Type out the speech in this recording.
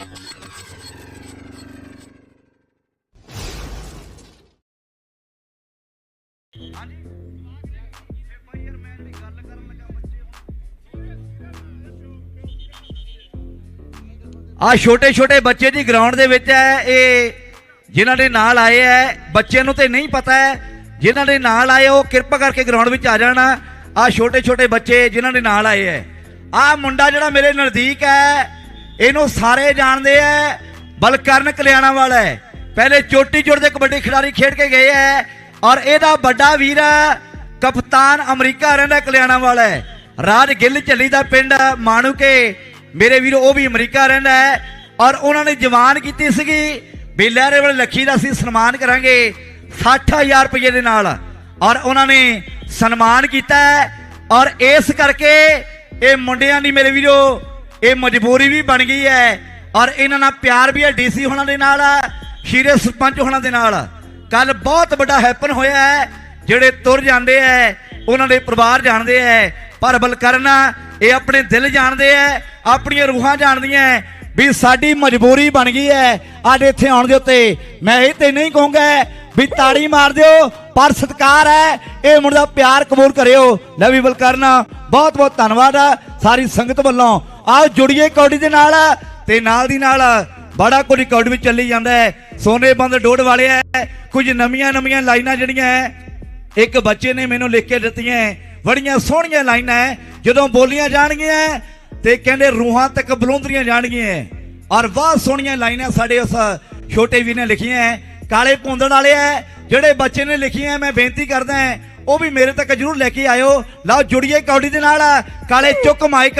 ਆ ਛੋਟੇ ਛੋਟੇ ਬੱਚੇ ਦੀ ਗਰਾਊਂਡ ਦੇ ਵਿੱਚ ਹੈ, ਇਹ ਜਿਨ੍ਹਾਂ ਦੇ ਨਾਲ ਆਏ ਹੈ, ਬੱਚਿਆਂ ਨੂੰ ਤੇ ਨਹੀਂ ਪਤਾ ਹੈ, ਜਿਨ੍ਹਾਂ ਦੇ ਨਾਲ ਆਏ ਉਹ ਕਿਰਪਾ ਕਰਕੇ ਗਰਾਊਂਡ ਵਿੱਚ ਆ ਜਾਣ। ਆ ਛੋਟੇ ਛੋਟੇ ਬੱਚੇ ਜਿਨ੍ਹਾਂ ਦੇ ਨਾਲ ਆਏ ਹੈ। ਆ ਮੁੰਡਾ ਜਿਹੜਾ ਮੇਰੇ ਨਜ਼ਦੀਕ ਹੈ ਇਹਨੂੰ ਸਾਰੇ ਜਾਣਦੇ ਹੈ ਬਲਕਰਨ ਕਲਿਆਣਾ ਵਾਲਾ ਹੈ ਪਹਿਲੇ ਚੋਟੀ ਚੋੜ ਦੇ ਕਬੱਡੀ ਖਿਡਾਰੀ ਖੇਡ ਕੇ ਗਏ ਹੈ ਔਰ ਇਹਦਾ ਵੱਡਾ ਵੀਰ ਹੈ, ਕਪਤਾਨ ਅਮਰੀਕਾ ਰਹਿੰਦਾ ਕਲਿਆਣਾ ਵਾਲਾ ਹੈ ਰਾਜ ਗਿੱਲ ਝੱਲੀ ਦਾ ਪਿੰਡ ਮਾਣੂ ਕੇ ਮੇਰੇ ਵੀਰ ਉਹ ਵੀ ਅਮਰੀਕਾ ਰਹਿੰਦਾ ਹੈ ਔਰ ਉਹਨਾਂ ਨੇ ਜਵਾਨ ਕੀਤੀ ਸੀਗੀ। ਵੀ ਲਹਿਰੇ ਵਾਲੇ ਲੱਖੀ ਦਾ ਅਸੀਂ ਸਨਮਾਨ ਕਰਾਂਗੇ 60000 ਰੁਪਏ ਦੇ ਨਾਲ। ਔਰ ਉਹਨਾਂ ਨੇ ਸਨਮਾਨ ਕੀਤਾ ਹੈ ਔਰ ਇਸ ਕਰਕੇ ਇਹ ਮੁੰਡਿਆਂ ਦੀ ਮੇਰੇ ਵੀਰੋ ਇਹ ਮਜਬੂਰੀ ਵੀ ਬਣ ਗਈ ਹੈ। ਔਰ ਇਹਨਾਂ ਨਾਲ ਪਿਆਰ ਵੀ ਹੈ ਡੀਸੀ ਹੋਣਾ ਦੇ ਨਾਲ ਸ਼ੀਰੇ ਸਰਪੰਚ ਹੋਣਾ ਦੇ ਨਾਲ। ਕੱਲ ਬਹੁਤ ਵੱਡਾ ਹੈਪਨ ਹੋਇਆ ਹੈ, ਜਿਹੜੇ ਤੁਰ ਜਾਂਦੇ ਐ ਉਹਨਾਂ ਦੇ ਪਰਿਵਾਰ ਜਾਣਦੇ ਐ ਪਰ ਬਲਕਰਨ, ਇਹ ਆਪਣੇ ਦਿਲ ਜਾਣਦੇ ਐ ਆਪਣੀਆਂ ਰੂਹਾਂ ਜਾਣਦੀਆਂ ਵੀ ਸਾਡੀ ਮਜਬੂਰੀ ਬਣ ਗਈ ਐ ਅੱਜ ਇੱਥੇ ਆਉਣ ਦੇ ਉੱਤੇ ਮੈਂ ਇਹ ਤੇ ਨਹੀਂ ਕਹੂੰਗਾ ਵੀ ਤਾੜੀ ਮਾਰ ਦਿਓ ਪਰ ਸਤਿਕਾਰ ਹੈ ਇਹ ਮੁੰਡਾ ਪਿਆਰ ਕਬੂਲ ਕਰਿਓ। ਲੈ ਵੀ ਬਲਕਰਨਾ ਬਹੁਤ ਬਹੁਤ ਧੰਨਵਾਦ ਆ। ਸਾਰੀ ਸੰਗਤ ਵੱਲੋਂ। ਆਓ ਜੁੜੀਏ ਕੌਡੀ ਦੇ ਨਾਲ ਤੇ ਨਾਲ ਦੀ ਨਾਲ ਬੜਾ ਕੁਝ ਕੌਡੀ ਵਿੱਚ ਚੱਲੀ ਜਾਂਦਾ ਹੈ। ਸੋਨੇ ਬੰਦ ਡੋੜ ਵਾਲੇ ਹੈ। ਕੁਝ ਨਵੀਆਂ ਨਵੀਆਂ ਲਾਈਨਾਂ ਜਿਹੜੀਆਂ ਹੈ ਇੱਕ ਬੱਚੇ ਨੇ ਮੈਨੂੰ ਲਿਖ ਕੇ ਦਿੱਤੀਆਂ ਹੈ, ਬੜੀਆਂ ਸੋਹਣੀਆਂ ਲਾਈਨਾਂ ਹੈ। ਜਦੋਂ ਬੋਲੀਆਂ ਜਾਣਗੀਆਂ ਤੇ ਕਹਿੰਦੇ ਰੂਹਾਂ ਤੱਕ ਬਲੁੰਦਰੀਆਂ ਜਾਣਗੀਆਂ ਔਰ ਬਹੁਤ ਸੋਹਣੀਆਂ ਲਾਈਨਾਂ ਸਾਡੇ ਉਸ ਛੋਟੇ ਵੀਰ ਨੇ ਲਿਖੀਆਂ ਹੈ। ਕਾਲੇ ਪੁੰਦੜ ਵਾਲੇ ਹੈ ਜਿਹੜੇ ਬੱਚੇ ਨੇ ਲਿਖੀਆਂ ਹੈ, ਮੈਂ ਬੇਨਤੀ ਕਰਦਾ ਹਾਂ ਉਹ ਵੀ ਮੇਰੇ ਤੱਕ ਜਰੂਰ ਲੈ ਕੇ ਆਇਓ। ਲਓ ਜੁੜੀਏ ਕੌਡੀ ਦੇ ਨਾਲ ਕਾਲੇ ਚੁੱਕ ਮਾਈਕ।